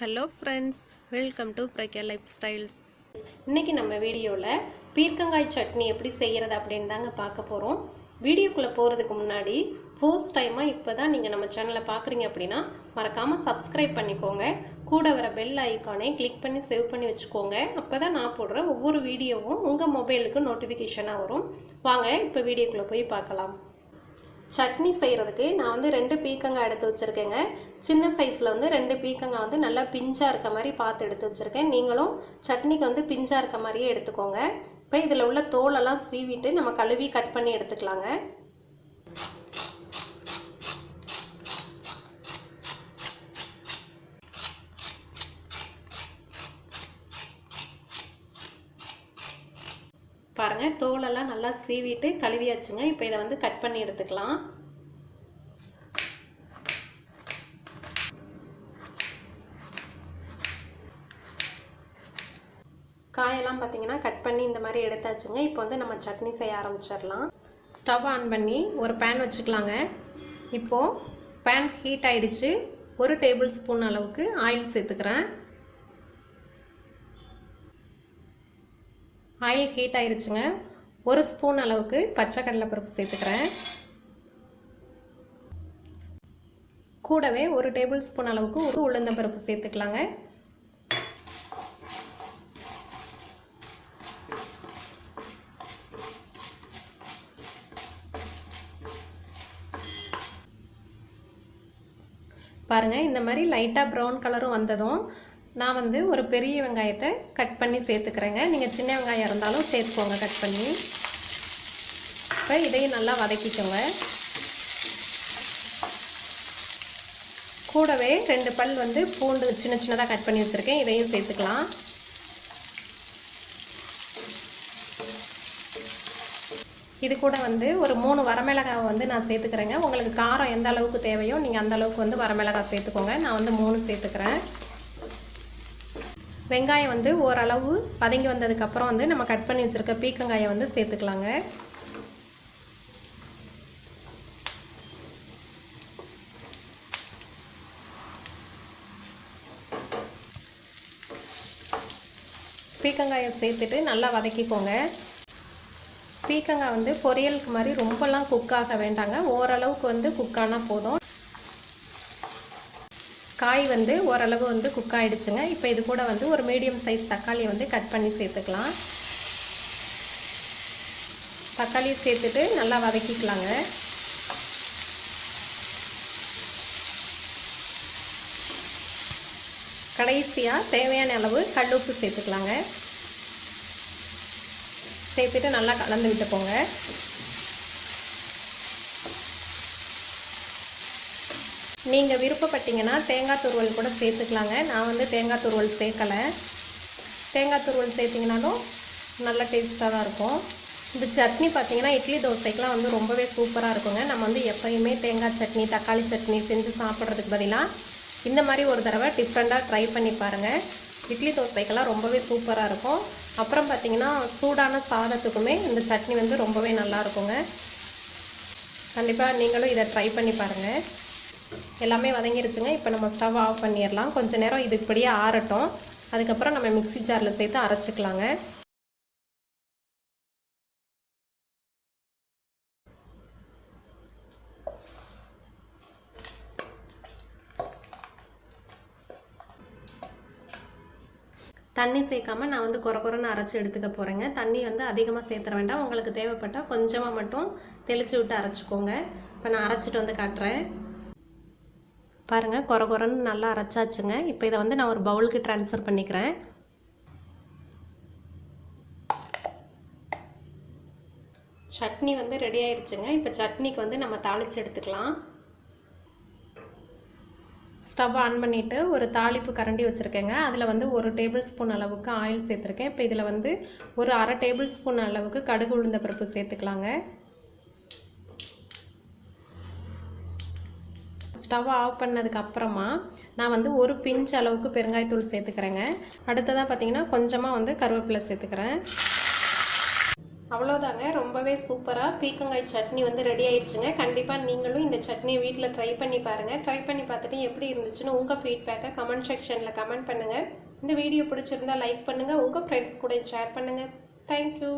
Hello friends welcome to Pragya life styles இன்றைக்கி நம்ம வீடியோவில் பீர்க்கங்காய் சட்னி எப்படி செய்கிறது அப்படின்னு தாங்க பார்க்க போகிறோம் வீடியோக்குள்ளே போகிறதுக்கு முன்னாடி ஃபர்ஸ்ட் டைமாக இப்போ தான் நீங்கள் நம்ம சேனலை பார்க்குறீங்க அப்படின்னா மறக்காமல் சப்ஸ்கிரைப் பண்ணிக்கோங்க. கூட வர பெல் ஐக்கானை கிளிக் பண்ணி சேவ் பண்ணி வச்சுக்கோங்க. அப்போ தான் நான் போடுற ஒவ்வொரு வீடியோவும் உங்கள் மொபைலுக்கு நோட்டிஃபிகேஷனாக வரும். வாங்க இப்போ வீடியோக்குள்ளே போய் பார்க்கலாம். சட்னி செய்கிறதுக்கு நான் வந்து ரெண்டு பீக்கங்காய் எடுத்து வச்சுருக்கேங்க. சின்ன சைஸில் வந்து ரெண்டு பீக்கங்காய் வந்து நல்லா பிஞ்சாக இருக்க மாதிரி பார்த்து எடுத்து வச்சுருக்கேன். நீங்களும் சட்னிக்கு வந்து பிஞ்சாக இருக்க மாதிரியே எடுத்துக்கோங்க. இப்போ இதில் உள்ள தோலெல்லாம் சீவிட்டு நம்ம கழுவி கட் பண்ணி எடுத்துக்கலாங்க. பாருங்கள் தோலெல்லாம் நல்லா சீவிட்டு கழுவியாச்சுங்க. இப்போ இதை வந்து கட் பண்ணி எடுத்துக்கலாம். காயெல்லாம் பார்த்தீங்கன்னா கட் பண்ணி இந்த மாதிரி எடுத்தாச்சுங்க. இப்போ வந்து நம்ம சட்னி செய்ய ஆரம்பிச்சிடலாம். ஸ்டவ் ஆன் பண்ணி ஒரு பேன் வச்சுக்கலாங்க. இப்போது பேன் ஹீட் ஆகிடுச்சு ஒரு டேபிள் ஸ்பூன் அளவுக்கு ஆயில் சேர்த்துக்கிறேன். ஆயில் ஹீட் ஆயிருச்சுங்க. ஒரு ஸ்பூன் அளவுக்கு பச்சை கடலைப்பருப்பு சேர்த்துக்கிறேன். கூடவே ஒரு டேபிள் ஸ்பூன் அளவுக்கு ஒரு உளுந்தம்பருப்பு சேர்த்துக்கலாங்க. பாருங்கள் இந்த மாதிரி லைட்டாக ப்ரௌன் கலரும் வந்ததும் நான் வந்து ஒரு பெரிய வெங்காயத்தை கட் பண்ணி சேர்த்துக்கிறேங்க. நீங்கள் சின்ன வெங்காயம் இருந்தாலும் சேர்த்துக்கோங்க கட் பண்ணி. இப்போ இதையும் நல்லா வதக்கிக்கோங்க. கூடவே ரெண்டு பல் வந்து பூண்டு சின்ன சின்னதாக கட் பண்ணி வச்சுருக்கேன். இதையும் சேர்த்துக்கலாம். இது கூட வந்து ஒரு மூணு வரமிளகாவை வந்து நான் சேர்த்துக்கிறேங்க. உங்களுக்கு காரம் எந்த அளவுக்கு தேவையோ நீங்கள் அந்த அளவுக்கு வந்து வரமிளகாய் சேர்த்துக்கோங்க. நான் வந்து மூணு சேர்த்துக்கிறேன். வெங்காயம் வந்து ஓரளவு வதங்கி வந்ததுக்கப்புறம் வந்து நம்ம கட் பண்ணி வச்சுருக்க பீக்கங்காயை வந்து சேர்த்துக்கலாங்க. பீக்கங்காயை சேர்த்துட்டு நல்லா வதக்கிக்கோங்க. பீக்கங்காய் வந்து பொரியலுக்கு மாதிரி ரொம்பலாம் குக் ஆக வேண்டாங்க. ஓரளவுக்கு வந்து குக் ஆனால் போதும். காய் வந்து ஓரளவு வந்து குக் ஆகிடுச்சுங்க இப்போ இது கூட வந்து ஒரு மீடியம் சைஸ் தக்காளியை வந்து கட் பண்ணி சேர்த்துக்கலாம். தக்காளி சேர்த்துட்டு நல்லா வதக்கிக்கலாங்க. கடைசியாக தேவையான அளவு கல்லுப்பு சேர்த்துக்கலாங்க. சேர்த்துட்டு நல்லா கலந்து விட்டுப்போங்க நீங்கள் விருப்பப்பட்டீங்கன்னா தேங்காய் துருவல் கூட சேர்த்துக்கலாங்க. நான் வந்து தேங்காய் துருவல் சேர்க்கலை. தேங்காய் துருவல் சேர்த்திங்கனாலும் நல்ல டேஸ்ட்டாக தான் இருக்கும். இந்த சட்னி பார்த்தீங்கன்னா இட்லி தோசைக்கெலாம் வந்து ரொம்பவே சூப்பராக இருக்குங்க. நம்ம வந்து எப்போயுமே தேங்காய் சட்னி தக்காளி சட்னி செஞ்சு சாப்பிட்றதுக்கு பதிலாக இந்த மாதிரி ஒரு தடவை டிஃப்ரெண்ட்டாக ட்ரை பண்ணி பாருங்கள் இட்லி தோசைக்கெல்லாம் ரொம்பவே சூப்பராக இருக்கும். அப்புறம் பார்த்திங்கன்னா சூடான சாதத்துக்குமே இந்த சட்னி வந்து ரொம்பவே நல்லா இருக்குங்க. கண்டிப்பாக நீங்களும் இதை ட்ரை பண்ணி பாருங்கள் எல்லாமே வதங்கிருச்சுங்க. இப்போ நம்ம ஸ்டவ் ஆஃப் பண்ணிடலாம் கொஞ்சம் நேரம் இது இப்படியே ஆறட்டும். அதுக்கப்புறம் நம்ம மிக்சி ஜாரில் சேர்த்து அரைச்சிக்கலாங்க. தண்ணி சேர்க்காம நான் வந்து குறை குறைன்னு அரைச்சி எடுத்துக்க போகிறேங்க தண்ணி வந்து அதிகமாக சேர்த்துற வேண்டாம். உங்களுக்கு தேவைப்பட்டால் கொஞ்சமாக மட்டும் தெளித்து விட்டு அரைச்சிக்கோங்க. இப்போ நான் அரைச்சிட்டு வந்து காட்டுறேன். பாருங்கள் குறை குறைன்னு நல்லா அரைச்சாச்சுங்க. இப்போ இதை வந்து நான் ஒரு பவுலுக்கு ட்ரான்ஸ்ஃபர் பண்ணிக்கிறேன். சட்னி வந்து ரெடி ஆயிடுச்சுங்க இப்போ சட்னிக்கு வந்து நம்ம தாளித்து எடுத்துக்கலாம். ஸ்டவ் ஆன் பண்ணிவிட்டு ஒரு தாளிப்பு கரண்டி வச்சுருக்கேங்க. அதில் வந்து ஒரு டேபிள் ஸ்பூன் அளவுக்கு ஆயில் சேர்த்துருக்கேன். இப்போ இதில் வந்து ஒரு அரை டேபிள் ஸ்பூன் அளவுக்கு கடுகு உளுந்த பருப்பு சேர்த்துக்கலாங்க. ஸ்டவ் ஆஃப் பண்ணதுக்கு அப்புறமா நான் வந்து ஒரு பிஞ்ச் அளவுக்கு பெருங்காயத்தூள் சேர்த்துக்கிறேங்க. அடுத்ததாக பார்த்தீங்கன்னா கொஞ்சமாக வந்து கருவேப்பிலை சேர்த்துக்கிறேன். அவ்வளோதாங்க ரொம்பவே சூப்பராக பீக்கங்காய் சட்னி வந்து ரெடி ஆயிடுச்சுங்க கண்டிப்பாக நீங்களும் இந்த சட்னியை வீட்டில் ட்ரை பண்ணி பாருங்கள் ட்ரை பண்ணி பார்த்துட்டு எப்படி இருந்துச்சுன்னு உங்கள் ஃபீட்பேக்கை கமெண்ட் செக்ஷனில் கமெண்ட் பண்ணுங்கள் இந்த வீடியோ பிடிச்சிருந்தா லைக் பண்ணுங்கள் உங்கள் ஃப்ரெண்ட்ஸ் கூட ஷேர் பண்ணுங்கள் தேங்க்யூ